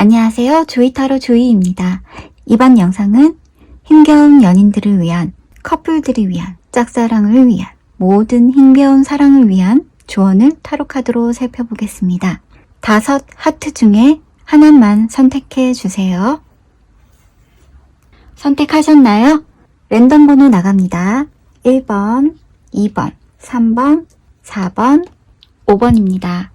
안녕하세요. 조이타로 조이입니다. 이번 영상은 힘겨운 연인들을 위한, 커플들을 위한, 짝사랑을 위한, 모든 힘겨운 사랑을 위한 조언을 타로 카드로 살펴보겠습니다. 다섯 하트 중에 하나만 선택해 주세요. 선택하셨나요? 랜덤 번호 나갑니다. 1번, 2번, 3번, 4번, 5번입니다.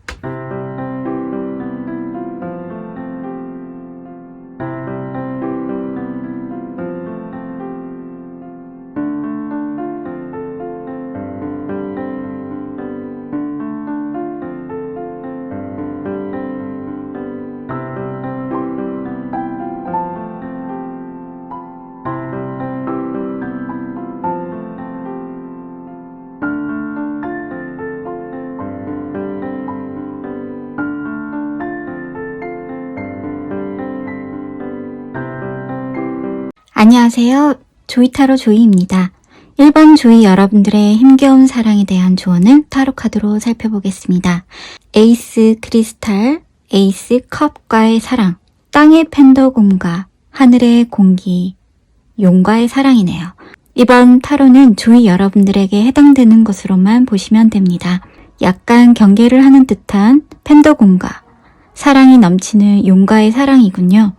안녕하세요. 조이타로 조이입니다. 1번 조이 여러분들의 힘겨운 사랑에 대한 조언을 타로 카드로 살펴보겠습니다. 에이스 크리스탈, 에이스 컵과의 사랑, 땅의 펜더곰과 하늘의 공기, 용과의 사랑이네요. 이번 타로는 조이 여러분들에게 해당되는 것으로만 보시면 됩니다. 약간 경계를 하는 듯한 펜더곰과 사랑이 넘치는 용과의 사랑이군요.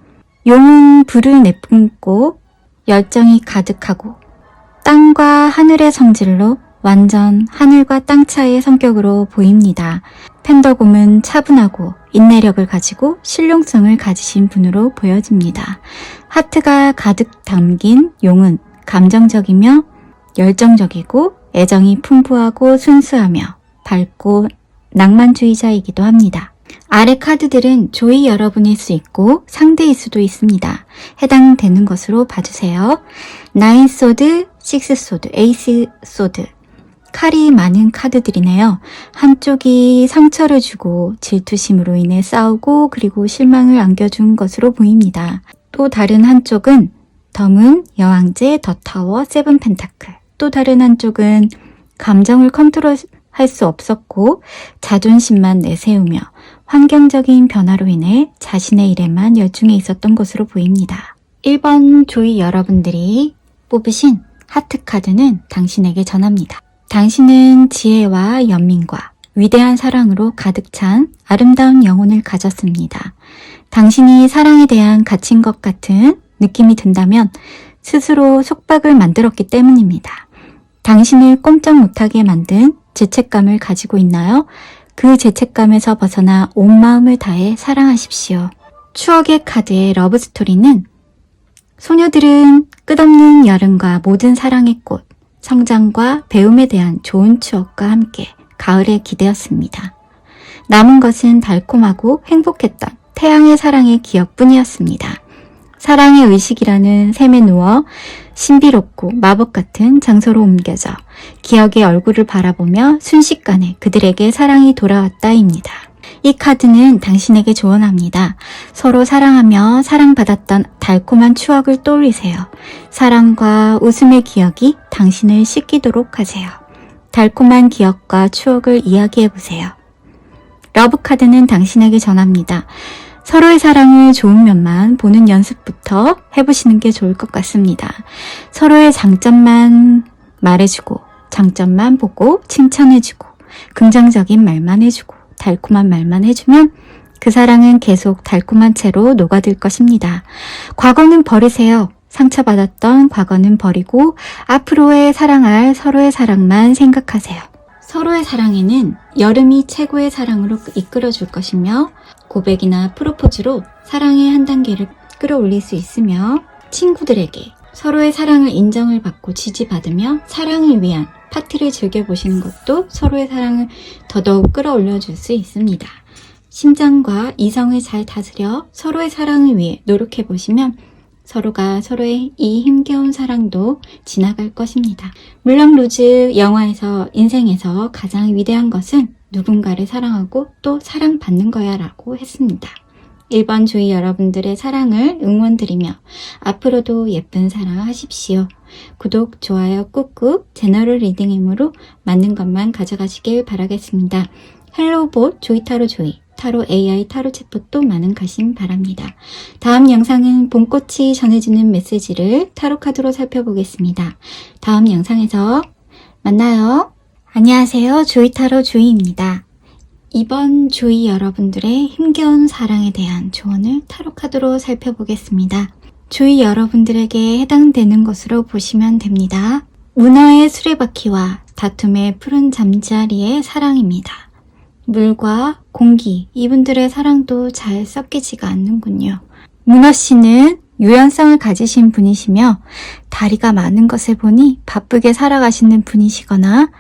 용은 불을 내뿜고 열정이 가득하고 땅과 하늘의 성질로 완전 하늘과 땅 차이의 성격으로 보입니다. 펜더곰은 차분하고 인내력을 가지고 실용성을 가지신 분으로 보여집니다. 하트가 가득 담긴 용은 감정적이며 열정적이고 애정이 풍부하고 순수하며 밝고 낭만주의자이기도 합니다. 아래 카드들은 조이 여러분일 수 있고 상대일 수도 있습니다. 해당되는 것으로 봐주세요. 나인 소드, 식스 소드, 에이스 소드. 칼이 많은 카드들이네요. 한쪽이 상처를 주고 질투심으로 인해 싸우고 그리고 실망을 안겨준 것으로 보입니다. 또 다른 한쪽은 덤은 여왕제, 더 타워, 세븐 펜타클. 또 다른 한쪽은 감정을 컨트롤 할 수 없었고 자존심만 내세우며 환경적인 변화로 인해 자신의 일에만 열중해 있었던 것으로 보입니다. 1번 조이 여러분들이 뽑으신 하트 카드는 당신에게 전합니다. 당신은 지혜와 연민과 위대한 사랑으로 가득 찬 아름다운 영혼을 가졌습니다. 당신이 사랑에 대한 갇힌 것 같은 느낌이 든다면 스스로 속박을 만들었기 때문입니다. 당신을 꼼짝 못하게 만든 죄책감을 가지고 있나요? 그 죄책감에서 벗어나 온 마음을 다해 사랑하십시오. 추억의 카드의 러브 스토리는 소녀들은 끝없는 여름과 모든 사랑의 꽃, 성장과 배움에 대한 좋은 추억과 함께 가을에 기대었습니다. 남은 것은 달콤하고 행복했던 태양의 사랑의 기억뿐이었습니다. 사랑의 의식이라는 샘에 누워 신비롭고 마법 같은 장소로 옮겨져 기억의 얼굴을 바라보며 순식간에 그들에게 사랑이 돌아왔다입니다. 이 카드는 당신에게 조언합니다. 서로 사랑하며 사랑받았던 달콤한 추억을 떠올리세요. 사랑과 웃음의 기억이 당신을 씻기도록 하세요. 달콤한 기억과 추억을 이야기해보세요. 러브 카드는 당신에게 전합니다. 서로의 사랑을 좋은 면만 보는 연습부터 해보시는 게 좋을 것 같습니다. 서로의 장점만 말해주고, 장점만 보고, 칭찬해주고, 긍정적인 말만 해주고, 달콤한 말만 해주면 그 사랑은 계속 달콤한 채로 녹아들 것입니다. 과거는 버리세요. 상처받았던 과거는 버리고 앞으로의 사랑할 서로의 사랑만 생각하세요. 서로의 사랑에는 여름이 최고의 사랑으로 이끌어 줄 것이며 고백이나 프로포즈로 사랑의 한 단계를 끌어올릴 수 있으며 친구들에게 서로의 사랑을 인정을 받고 지지받으며 사랑을 위한 파티를 즐겨보시는 것도 서로의 사랑을 더더욱 끌어올려 줄 수 있습니다. 심장과 이성을 잘 다스려 서로의 사랑을 위해 노력해 보시면 서로가 서로의 이 힘겨운 사랑도 지나갈 것입니다. 물론 루즈 영화에서 인생에서 가장 위대한 것은 누군가를 사랑하고 또 사랑받는 거야 라고 했습니다. 1번 주위 여러분들의 사랑을 응원드리며 앞으로도 예쁜 사랑 하십시오. 구독, 좋아요 꾹꾹 제너럴 리딩 힘으로 맞는 것만 가져가시길 바라겠습니다. 헬로봇 조이타로 조이 타로 AI 타로 챗봇도 많은 관심 바랍니다. 다음 영상은 봄꽃이 전해주는 메시지를 타로 카드로 살펴보겠습니다. 다음 영상에서 만나요. 안녕하세요. 조이타로 조이입니다. 이번 조이 여러분들의 힘겨운 사랑에 대한 조언을 타로 카드로 살펴보겠습니다. 조이 여러분들에게 해당되는 것으로 보시면 됩니다. 문어의 수레바퀴와 다툼의 푸른 잠자리의 사랑입니다. 물과 공기, 이분들의 사랑도 잘 섞이지가 않는군요. 문어 씨는 유연성을 가지신 분이시며 다리가 많은 것을 보니 바쁘게 살아가시는 분이시거나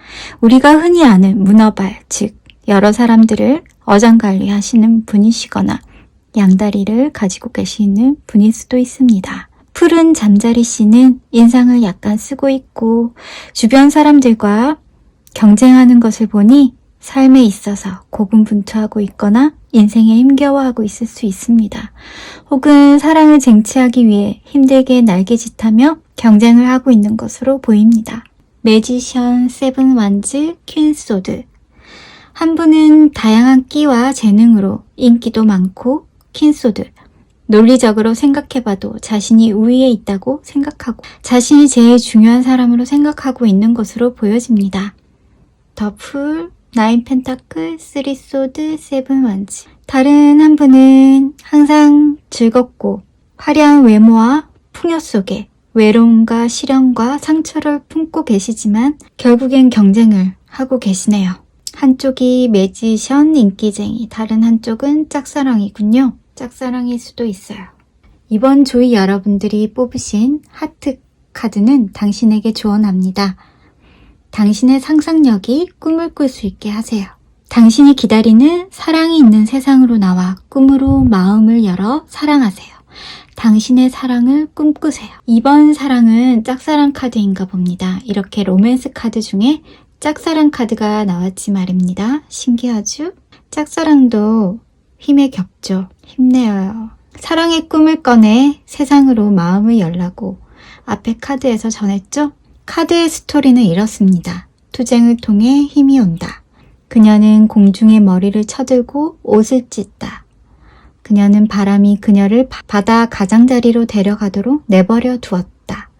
우리가 흔히 아는 문어발, 즉 여러 사람들을 어장관리 하시는 분이시거나 양다리를 가지고 계시는 분일 수도 있습니다. 푸른 잠자리 씨는 인상을 약간 쓰고 있고 주변 사람들과 경쟁하는 것을 보니 삶에 있어서 고군분투하고 있거나 인생에 힘겨워하고 있을 수 있습니다. 혹은 사랑을 쟁취하기 위해 힘들게 날개짓하며 경쟁을 하고 있는 것으로 보입니다. 매지션, 세븐 완즈, 퀸소드. 한 분은 다양한 끼와 재능으로 인기도 많고 퀸소드. 논리적으로 생각해봐도 자신이 우위에 있다고 생각하고 자신이 제일 중요한 사람으로 생각하고 있는 것으로 보여집니다. 더 풀, 나인 펜타클, 쓰리 소드, 세븐 완즈. 다른 한 분은 항상 즐겁고 화려한 외모와 풍요 속에 외로움과 시련과 상처를 품고 계시지만 결국엔 경쟁을 하고 계시네요. 한쪽이 매지션 인기쟁이, 다른 한쪽은 짝사랑이군요. 짝사랑일 수도 있어요. 이번 조이 여러분들이 뽑으신 하트 카드는 당신에게 조언합니다. 당신의 상상력이 꿈을 꿀 수 있게 하세요. 당신이 기다리는 사랑이 있는 세상으로 나와 꿈으로 마음을 열어 사랑하세요. 당신의 사랑을 꿈꾸세요. 이번 사랑은 짝사랑 카드인가 봅니다. 이렇게 로맨스 카드 중에 짝사랑 카드가 나왔지 말입니다. 신기하죠? 짝사랑도 힘에 겹죠. 힘내요. 사랑의 꿈을 꺼내 세상으로 마음을 열라고 앞에 카드에서 전했죠? 카드의 스토리는 이렇습니다. 투쟁을 통해 힘이 온다. 그녀는 공중에 머리를 쳐들고 옷을 찢다. 그녀는 바람이 그녀를 바- 바다 가장자리로 데려가도록 내버려 두었다.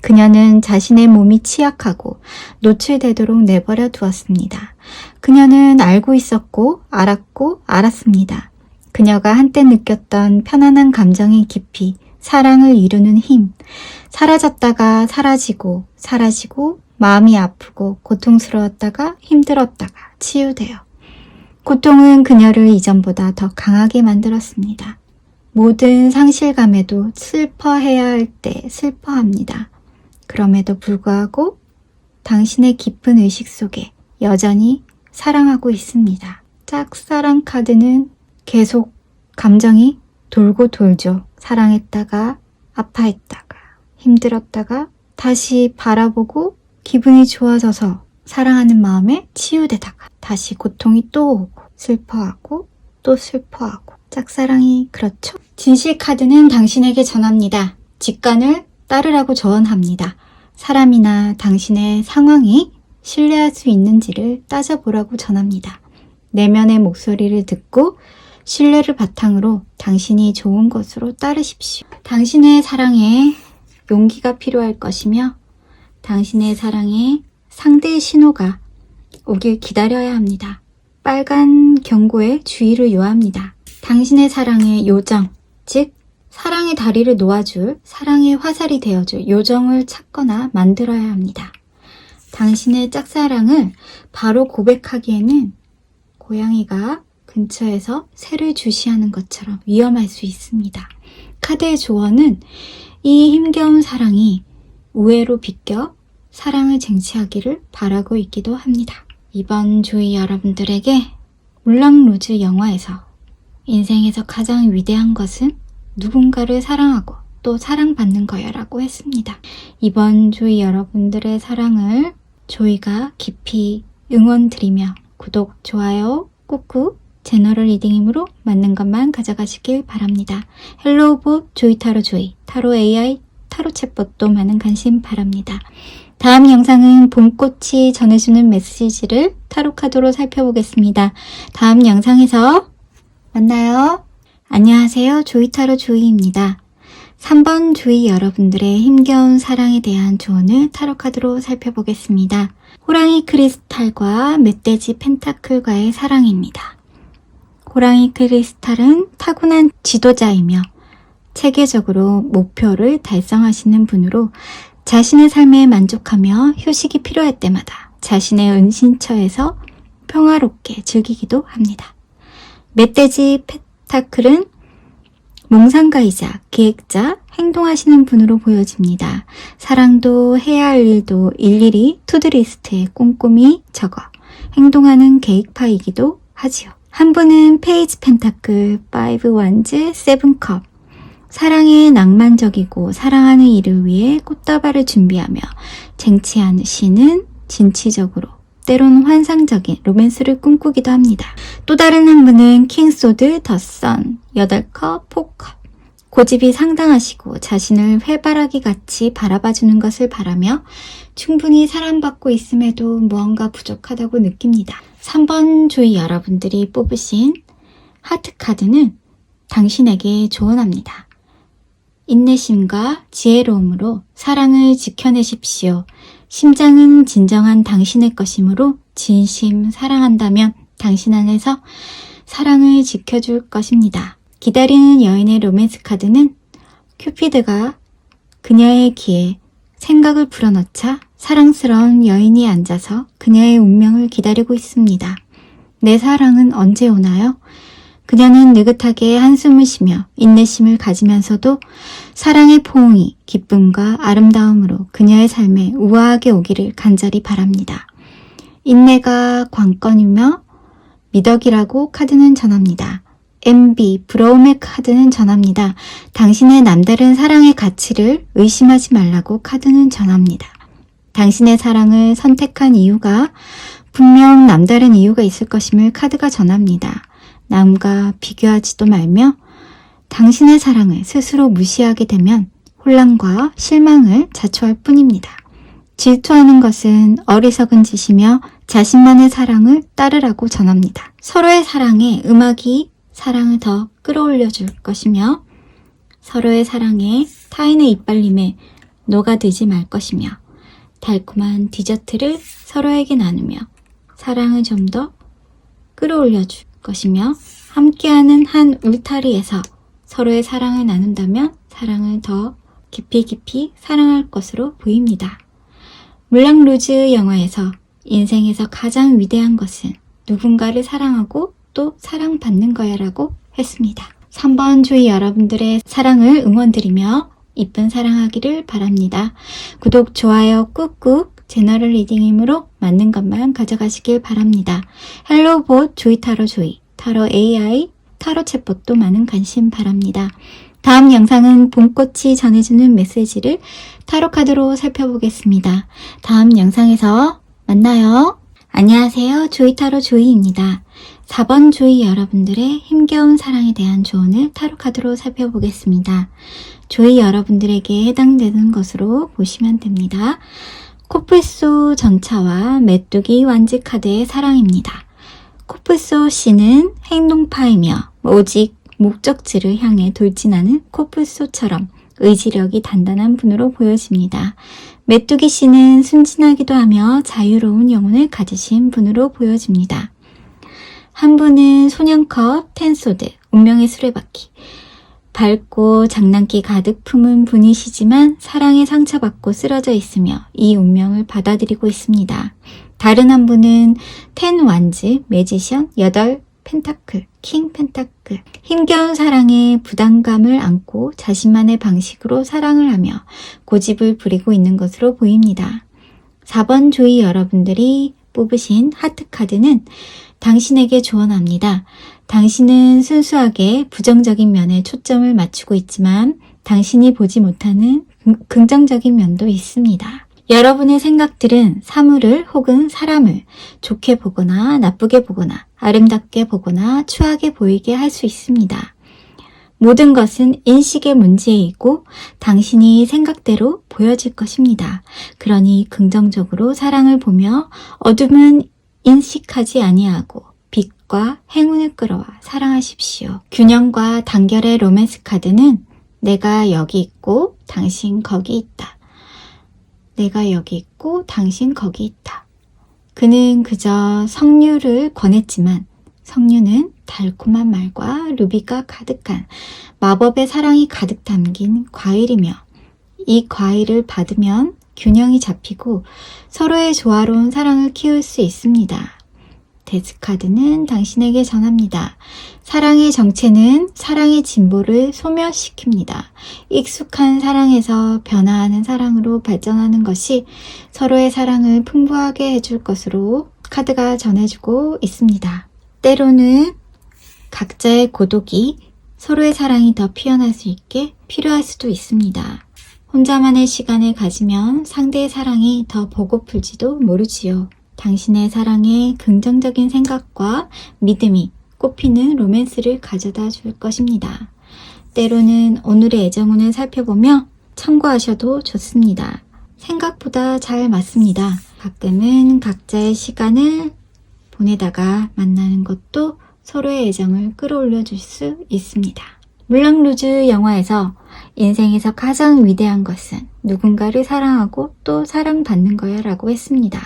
그녀는 자신의 몸이 취약하고 노출되도록 내버려 두었습니다. 그녀는 알고 있었고 알았고 알았습니다. 그녀가 한때 느꼈던 편안한 감정의 깊이, 사랑을 이루는 힘, 사라졌다가 사라지고, 사라지고, 마음이 아프고, 고통스러웠다가 힘들었다가 치유돼요. 고통은 그녀를 이전보다 더 강하게 만들었습니다. 모든 상실감에도 슬퍼해야 할 때 슬퍼합니다. 그럼에도 불구하고 당신의 깊은 의식 속에 여전히 사랑하고 있습니다. 짝사랑 카드는 계속 감정이 돌고 돌죠. 사랑했다가 아파했다가 힘들었다가 다시 바라보고 기분이 좋아져서 사랑하는 마음에 치유되다가 다시 고통이 또 오고 슬퍼하고 또 슬퍼하고 짝사랑이 그렇죠. 진실 카드는 당신에게 전합니다. 직관을 따르라고 조언합니다. 사람이나 당신의 상황이 신뢰할 수 있는지를 따져보라고 전합니다. 내면의 목소리를 듣고 신뢰를 바탕으로 당신이 좋은 것으로 따르십시오. 당신의 사랑에 용기가 필요할 것이며 당신의 사랑에 상대의 신호가 오길 기다려야 합니다. 빨간 경고에 주의를 요합니다. 당신의 사랑의 요정, 즉 사랑의 다리를 놓아줄, 사랑의 화살이 되어줄 요정을 찾거나 만들어야 합니다. 당신의 짝사랑을 바로 고백하기에는 고양이가 근처에서 새를 주시하는 것처럼 위험할 수 있습니다. 카드의 조언은 이 힘겨운 사랑이 우애로 비껴 사랑을 쟁취하기를 바라고 있기도 합니다. 이번 조이 여러분들에게 물랑 루즈 영화에서 인생에서 가장 위대한 것은 누군가를 사랑하고 또 사랑받는 거야라고 했습니다. 이번 조이 여러분들의 사랑을 조이가 깊이 응원드리며 구독, 좋아요, 꾹꾹 제너럴 리딩임으로 맞는 것만 가져가시길 바랍니다. 헬로우 봇 조이 타로 조이, 타로 AI, 타로 챗봇도 많은 관심 바랍니다. 다음 영상은 봄꽃이 전해주는 메시지를 타로 카드로 살펴보겠습니다. 다음 영상에서 만나요. 안녕하세요. 조이 타로 조이입니다. 3번 조이 여러분들의 힘겨운 사랑에 대한 조언을 타로 카드로 살펴보겠습니다. 호랑이 크리스탈과 멧돼지 펜타클과의 사랑입니다. 호랑이 크리스탈은 타고난 지도자이며 체계적으로 목표를 달성하시는 분으로 자신의 삶에 만족하며 휴식이 필요할 때마다 자신의 은신처에서 평화롭게 즐기기도 합니다. 멧돼지 펜타클은 몽상가이자 기획자, 행동하시는 분으로 보여집니다. 사랑도 해야 할 일도 일일이 투드리스트에 꼼꼼히 적어 행동하는 계획파이기도 하지요. 한 분은 페이지 펜타클, 파이브 완즈, 세븐 컵. 사랑에 낭만적이고 사랑하는 이를 위해 꽃다발을 준비하며 쟁취하시는 진취적으로 때로는 환상적인 로맨스를 꿈꾸기도 합니다. 또 다른 한 분은 킹소드, 더선, 8컵, 포컵. 고집이 상당하시고 자신을 해바라기 같이 바라봐주는 것을 바라며 충분히 사랑받고 있음에도 무언가 부족하다고 느낍니다. 3번 조이 여러분들이 뽑으신 하트 카드는 당신에게 조언합니다. 인내심과 지혜로움으로 사랑을 지켜내십시오. 심장은 진정한 당신의 것이므로 진심 사랑한다면 당신 안에서 사랑을 지켜줄 것입니다. 기다리는 여인의 로맨스 카드는 큐피드가 그녀의 귀에 생각을 불어넣자 사랑스러운 여인이 앉아서 그녀의 운명을 기다리고 있습니다. 내 사랑은 언제 오나요? 그녀는 느긋하게 한숨을 쉬며 인내심을 가지면서도 사랑의 포옹이 기쁨과 아름다움으로 그녀의 삶에 우아하게 오기를 간절히 바랍니다. 인내가 관건이며 미덕이라고 카드는 전합니다. MB, 브로움의 카드는 전합니다. 당신의 남다른 사랑의 가치를 의심하지 말라고 카드는 전합니다. 당신의 사랑을 선택한 이유가 분명 남다른 이유가 있을 것임을 카드가 전합니다. 남과 비교하지도 말며 당신의 사랑을 스스로 무시하게 되면 혼란과 실망을 자초할 뿐입니다. 질투하는 것은 어리석은 짓이며 자신만의 사랑을 따르라고 전합니다. 서로의 사랑에 음악이 사랑을 더 끌어올려 줄 것이며 서로의 사랑에 타인의 이빨림에 녹아들지 말 것이며 달콤한 디저트를 서로에게 나누며 사랑을 좀 더 끌어올려 줄 것이며 함께하는 한 울타리에서 서로의 사랑을 나눈다면 사랑을 더 깊이 깊이 사랑할 것으로 보입니다. 물랑 루즈 영화에서 인생에서 가장 위대한 것은 누군가를 사랑하고 또 사랑받는 거야라고 했습니다. 3번 주의 여러분들의 사랑을 응원드리며 이쁜 사랑하기를 바랍니다. 구독, 좋아요 꾹꾹 제너럴 리딩이므로 맞는 것만 가져가시길 바랍니다. 헬로봇 조이 타로 조이 타로 AI 타로 챗봇도 많은 관심 바랍니다. 다음 영상은 봄꽃이 전해주는 메시지를 타로 카드로 살펴보겠습니다. 다음 영상에서 만나요. 안녕하세요. 조이타로 조이입니다. 4번 조이 여러분들의 힘겨운 사랑에 대한 조언을 타로 카드로 살펴보겠습니다. 조이 여러분들에게 해당되는 것으로 보시면 됩니다. 코뿔소 전차와 메뚜기 완지 카드의 사랑입니다. 코뿔소 씨는 행동파이며 오직 목적지를 향해 돌진하는 코뿔소처럼 의지력이 단단한 분으로 보여집니다. 메뚜기 씨는 순진하기도 하며 자유로운 영혼을 가지신 분으로 보여집니다. 한 분은 소년컵, 텐소드, 운명의 수레바퀴, 밝고 장난기 가득 품은 분이시지만 사랑에 상처받고 쓰러져 있으며 이 운명을 받아들이고 있습니다. 다른 한 분은 텐 완즈, 매지션, 여덟 펜타클, 킹 펜타클. 힘겨운 사랑에 부담감을 안고 자신만의 방식으로 사랑을 하며 고집을 부리고 있는 것으로 보입니다. 4번 조이 여러분들이 뽑으신 하트 카드는 당신에게 조언합니다. 당신은 순수하게 부정적인 면에 초점을 맞추고 있지만 당신이 보지 못하는 긍- 긍정적인 면도 있습니다. 여러분의 생각들은 사물을 혹은 사람을 좋게 보거나 나쁘게 보거나 아름답게 보거나 추하게 보이게 할 수 있습니다. 모든 것은 인식의 문제이고 당신이 생각대로 보여질 것입니다. 그러니 긍정적으로 사랑을 보며 어둠은 인식하지 아니하고 빛과 행운을 끌어와 사랑하십시오. 균형과 단결의 로맨스 카드는 내가 여기 있고 당신 거기 있다. 내가 여기 있고 당신 거기 있다. 그는 그저 석류를 권했지만 석류는 달콤한 말과 루비가 가득한 마법의 사랑이 가득 담긴 과일이며 이 과일을 받으면 균형이 잡히고 서로의 조화로운 사랑을 키울 수 있습니다. 데스카드는 당신에게 전합니다. 사랑의 정체는 사랑의 진보를 소멸시킵니다. 익숙한 사랑에서 변화하는 사랑으로 발전하는 것이 서로의 사랑을 풍부하게 해줄 것으로 카드가 전해주고 있습니다. 때로는 각자의 고독이 서로의 사랑이 더 피어날 수 있게 필요할 수도 있습니다. 혼자만의 시간을 가지면 상대의 사랑이 더 보고플지도 모르지요. 당신의 사랑에 긍정적인 생각과 믿음이 꽃피는 로맨스를 가져다 줄 것입니다. 때로는 오늘의 애정운을 살펴보며 참고하셔도 좋습니다. 생각보다 잘 맞습니다. 가끔은 각자의 시간을 보내다가 만나는 것도 서로의 애정을 끌어올려 줄 수 있습니다. 물랑루즈 영화에서 인생에서 가장 위대한 것은 누군가를 사랑하고 또 사랑받는 거야 라고 했습니다.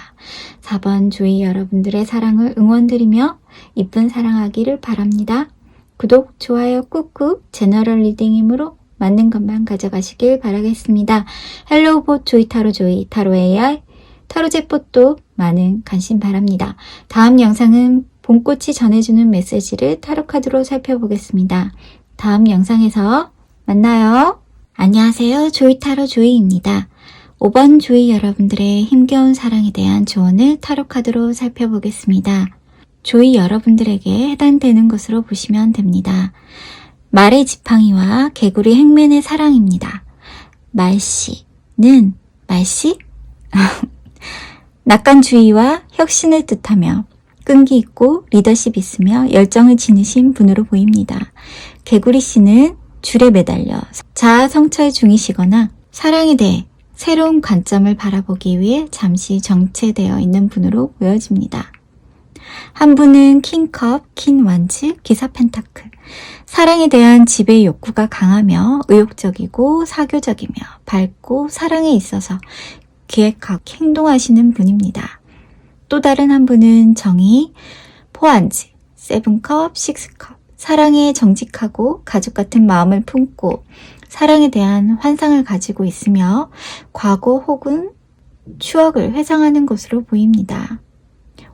4번 조이 여러분들의 사랑을 응원드리며 이쁜 사랑하기를 바랍니다. 구독, 좋아요 꾹꾹 제너럴 리딩이므로 맞는 것만 가져가시길 바라겠습니다. 헬로우 봇 조이 타로 조이 타로 AI 타로 제봇도 많은 관심 바랍니다. 다음 영상은 봄꽃이 전해주는 메시지를 타로 카드로 살펴보겠습니다. 다음 영상에서 만나요. 안녕하세요. 조이타로 조이입니다. 5번 조이 여러분들의 힘겨운 사랑에 대한 조언을 타로 카드로 살펴보겠습니다. 조이 여러분들에게 해당되는 것으로 보시면 됩니다. 말의 지팡이와 개구리 행맨의 사랑입니다. 말씨는 말씨? 낙관주의와 혁신을 뜻하며 끈기 있고 리더십 있으며 열정을 지니신 분으로 보입니다. 개구리 씨는 줄에 매달려 자아 성찰 중이시거나 사랑에 대해 새로운 관점을 바라보기 위해 잠시 정체되어 있는 분으로 보여집니다. 한 분은 킹컵, 퀸 완즈, 기사 펜타클. 사랑에 대한 지배 욕구가 강하며 의욕적이고 사교적이며 밝고 사랑에 있어서 기획하고 행동하시는 분입니다. 또 다른 한 분은 정의, 포안지, 세븐컵, 식스컵. 사랑에 정직하고 가족 같은 마음을 품고 사랑에 대한 환상을 가지고 있으며 과거 혹은 추억을 회상하는 것으로 보입니다.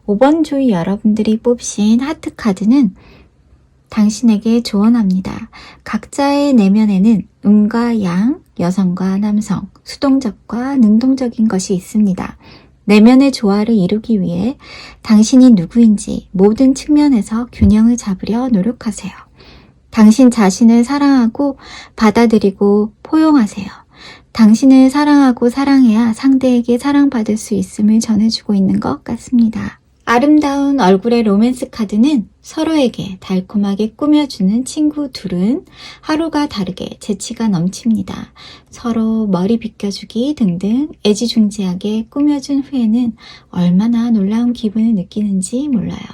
5번 조이 여러분들이 뽑으신 하트 카드는 당신에게 조언합니다. 각자의 내면에는 음과 양, 여성과 남성, 수동적과 능동적인 것이 있습니다. 내면의 조화를 이루기 위해 당신이 누구인지 모든 측면에서 균형을 잡으려 노력하세요. 당신 자신을 사랑하고 받아들이고 포용하세요. 당신을 사랑하고 사랑해야 상대에게 사랑받을 수 있음을 전해주고 있는 것 같습니다. 아름다운 얼굴의 로맨스 카드는 서로에게 달콤하게 꾸며주는 친구 둘은 하루가 다르게 재치가 넘칩니다. 서로 머리 빗겨주기 등등 애지중지하게 꾸며준 후에는 얼마나 놀라운 기분을 느끼는지 몰라요.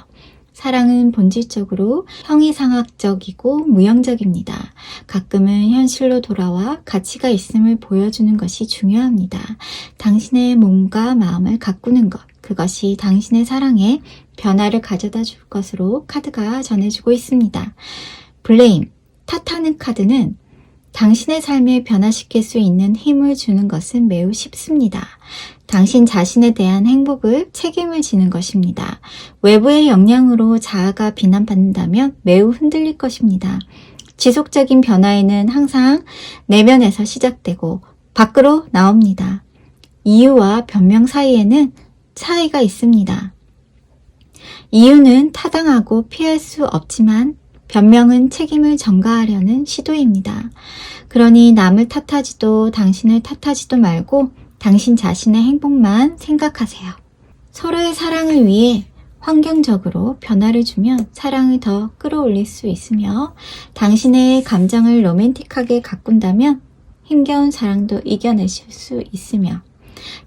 사랑은 본질적으로 형이상학적이고 무형적입니다. 가끔은 현실로 돌아와 가치가 있음을 보여주는 것이 중요합니다. 당신의 몸과 마음을 가꾸는 것, 그것이 당신의 사랑에 변화를 가져다 줄 것으로 카드가 전해주고 있습니다. 블레임, 탓하는 카드는 당신의 삶을 변화시킬 수 있는 힘을 주는 것은 매우 쉽습니다. 당신 자신에 대한 행복을 책임을 지는 것입니다. 외부의 영향으로 자아가 비난받는다면 매우 흔들릴 것입니다. 지속적인 변화에는 항상 내면에서 시작되고 밖으로 나옵니다. 이유와 변명 사이에는 차이가 있습니다. 이유는 타당하고 피할 수 없지만 변명은 책임을 전가하려는 시도입니다. 그러니 남을 탓하지도 당신을 탓하지도 말고 당신 자신의 행복만 생각하세요. 서로의 사랑을 위해 환경적으로 변화를 주면 사랑을 더 끌어올릴 수 있으며 당신의 감정을 로맨틱하게 가꾼다면 힘겨운 사랑도 이겨내실 수 있으며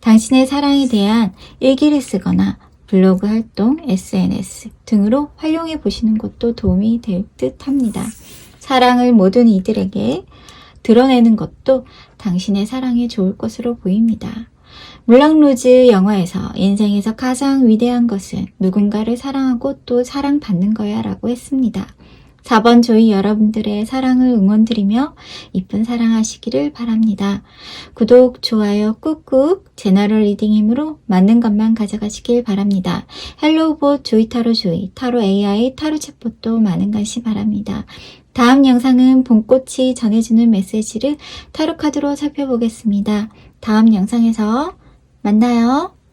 당신의 사랑에 대한 일기를 쓰거나 블로그 활동, SNS 등으로 활용해 보시는 것도 도움이 될 듯 합니다. 사랑을 모든 이들에게 드러내는 것도 당신의 사랑에 좋을 것으로 보입니다. 물랑 로즈 영화에서 인생에서 가장 위대한 것은 누군가를 사랑하고 또 사랑받는 거야 라고 했습니다. 4번 조이 여러분들의 사랑을 응원드리며 이쁜 사랑하시기를 바랍니다. 구독, 좋아요 꾹꾹 제너럴 리딩 힘으로 맞는 것만 가져가시길 바랍니다. 헬로우봇 조이 타로 조이 타로 AI 타로 챗봇도 많은 관심 바랍니다. 다음 영상은 봄꽃이 전해주는 메시지를 타로 카드로 살펴보겠습니다. 다음 영상에서 만나요.